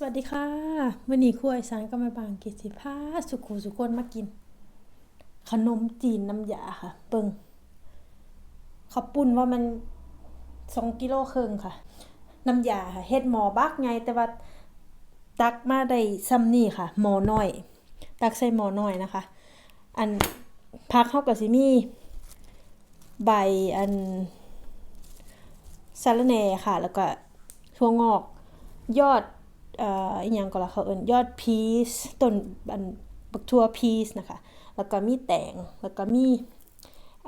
สวัสดีค่ะวันนี้ครัวไอีสานก็มาบางกิจสิพาสุขุสุคนมากิน ขนมจีนน้ำยาค่ะ เปิงขับปุ่นว่ามันสองกิโลครึ่งค่ะ น้ำยาค่ะเฮ็ดหมอบักไงแต่ว่าตักมาได้ซ้ำนี่ค่ะ หมอน้อย ตักใส่หมอน้อยนะคะ อันพักเข้ากับสิมี่ใบอันสาระแหน่ค่ะ แล้วก็ถั่วงอกยอด อ่ออีหยังก็ละเขาเอิ้นยอดพีชต้นอันบักทั่วพีชนะคะ แล้วก็มีแตงแล้วก็มี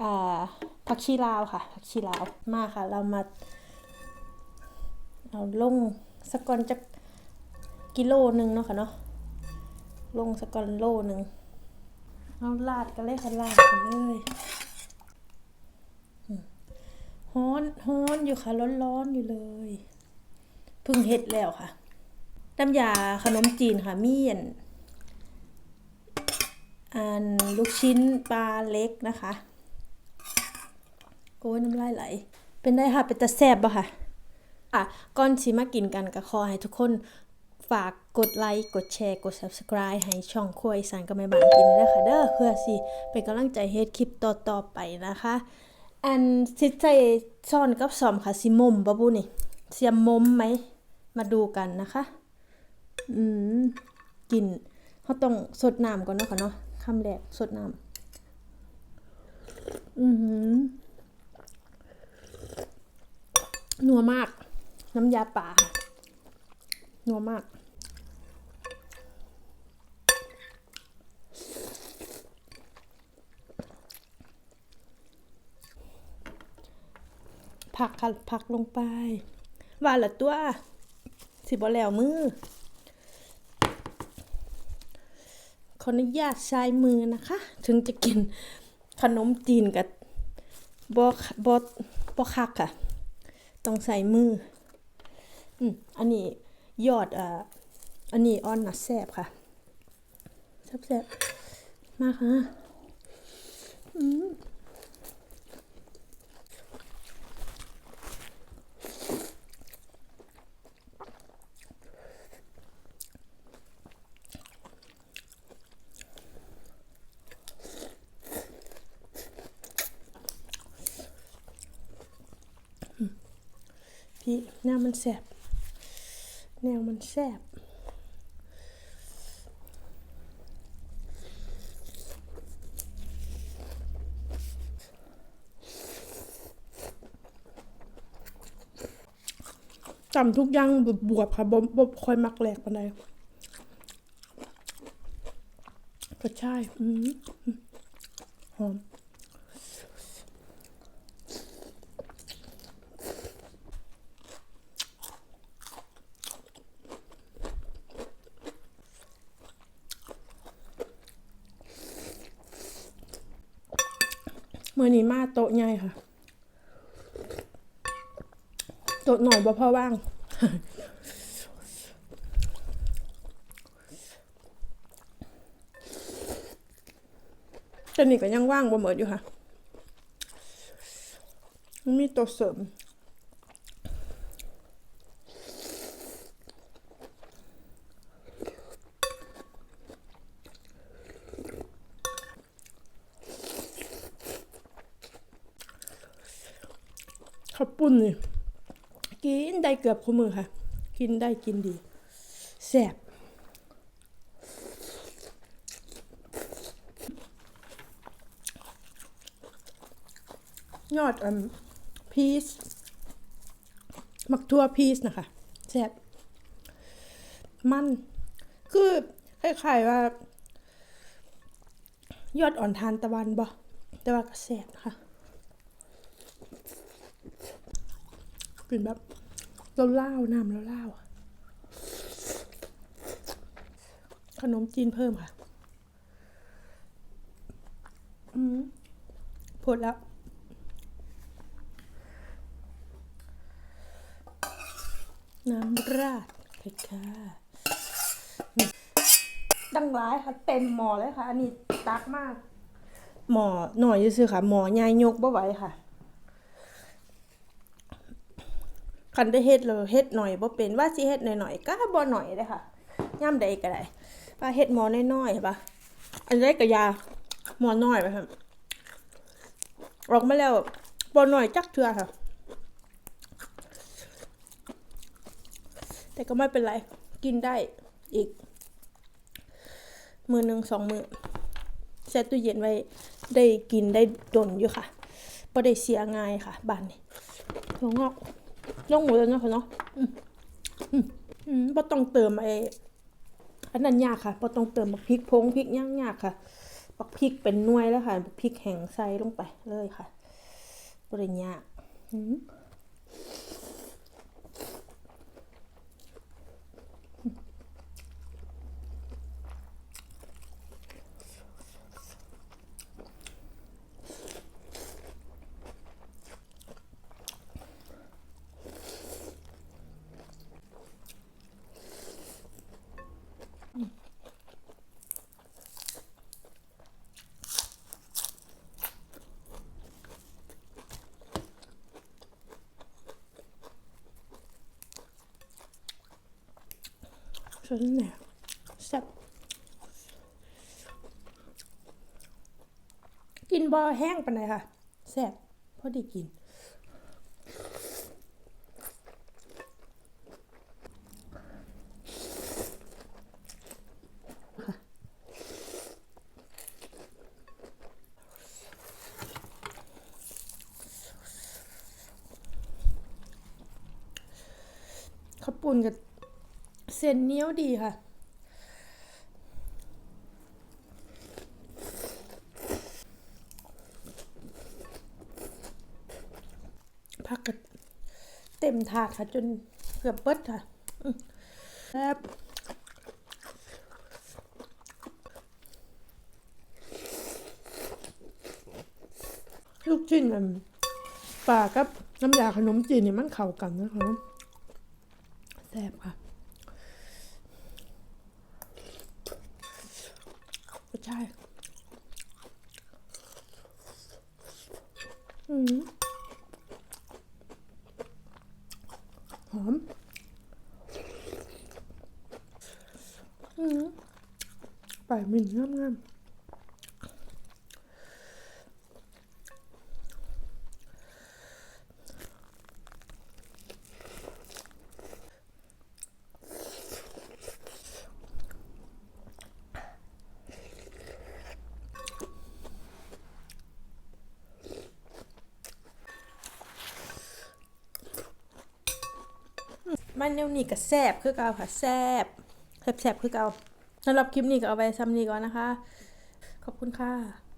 อ่าผักชีลาวค่ะผักชีลาวมาค่ะ เรามาเอาลงสักก่อนจักกิโลหนึ่งเนาะค่ะเนาะลงสักก่อนโลหนึ่งเอาลาดกันเลยค่ะลาดกันเลยฮ้อนฮ้อนอยู่ค่ะร้อนๆอยู่เลยพิ่งเฮ็ดแล้วค่ะ น้ำยาขนมจีนค่ะมีอันอันลูกชิ้นปลาเล็กนะคะโอ้ยน้ำลายไหล เป็นได้ค่ะเป็นตะแซบบ่ค่ะอะก่อนสิมากินกันก็ขอให้ทุกคนฝากกดไลค์ กดแชร์ กด subscribe ให้ช่องครัวอีสานกับแม่บ้านกินด้วยค่ะเด้อเพื่อสิเป็นกำลังใจเฮ็ดคลิปต่อๆไปนะคะ อันสิใส่ซ่อนกับซอมค่ะสิมมบ่บุนี่เสียมมมไหมมาดูกันนะคะ อืมกลิ่นเขาต้องสดน้ำก่อนเนาะค่ะเนาะคำแรกสดน้ำอือหือนัวมาก น้ำยาป่าค่ะนัวมากผักค่ะผักลงไปว่าละตัว สิบ่แล้วมือ ขออนุญาตใช้มือนะคะ ถึงจะกินขนมจีนกับบอบอบอคักค่ะต้องใส่มืออืมอันนี้ยอดอ่าอันนี้ออนนะแซบค่ะแซบแซ่บมากค่ะอืม พี่แนวมันแซ่บแนวมันแซ่บจำทุกอย่างบวบๆค่ะบ่บ่ค่อยมักแหลกปานใดก็ใช่อืมหอม มื่อนี้มาโต๊ะใหญ่ค่ะ โต๊ะหน่อยบ่พอว่างตอนนี้ก็ยังว่างบ่หมดอยู่ค่ะ มีโต๊ะเสริม ข้าวปุ้นนี่กินได้เกือบคู่มือค่ะ กินได้กินดีแซ่บยอดอันพีซมักทั่วพีซนะคะแซ่บมันคือคล้ายๆว่า ยอดอ่อนทานตะวันบ่แต่ว่าก็แซ่บนะคะ กลิ่นแบบเราเล่าน้ำเราเล่าขนมจีนเพิ่มค่ะ อืมพดแล้วน้ำราดเลยค่ะดังร้ายค่ะ เต็มหม้อเลยค่ะ อันนี้ตักมาก หม้อหน่อยซื่อๆค่ะ หมอใหญ่ยกบ่ไหวค่ะ คันได้เฮ็ดเลยเฮ็ดหน่อยบ่เป็นว่าสิเฮ็ดหน่อยๆก็บ่หน่อยเด้ค่ะย่ำใดก็ได้ว่าเฮ็ดหมอน้อยๆป่ะอันใดก็ยาหมอน้อยไปค่ะออกมาแล้วบ่หน่อยจักเทื่อค่ะ แต่ก็ไม่เป็นไร กินได้อีก มือหนึ่งสองมือแช่ตู้เย็นไว้ได้กินได้ดนอยู่ค่ะบ่ได้เสียง่ายค่ะบ้านนี้ถั่วงอก ลงหมูแล้วเนาะคุณเนาะอืมอืมอืมบ่ต้องเติมไอ้อันนั้นยากค่ะบ่ต้องเติมบักพริกพงพริกย่างยากค่ะบักพริกเป็นน่วยแล้วค่ะบักพริกแห้งใส่ลงไปเลยค่ะบริญญาอืม ส่วนเนี่ยแซ่บกินบอแห้งปานใดค่ะแซ่บพอดีกินข้าวปุ้นกับ เส้นเนียวดีค่ะพักเต็มถาดค่ะ จนเกือบเบิดค่ะแซ่บลูกชิ้นมันปลากับน้ำยาขนมจีนนี่มันเข้ากันนะคะแซ่บค่ะก็ใช่อืมหอมอืมไปมินงามงา มันเนวนี่ก็แซบคือเก่าค่ะแซ่บแซบๆคือเก่าสำหรับคลิปนี้ก็เอาไว้ซ้ำนี้ก่อนนะคะ ขอบคุณค่ะ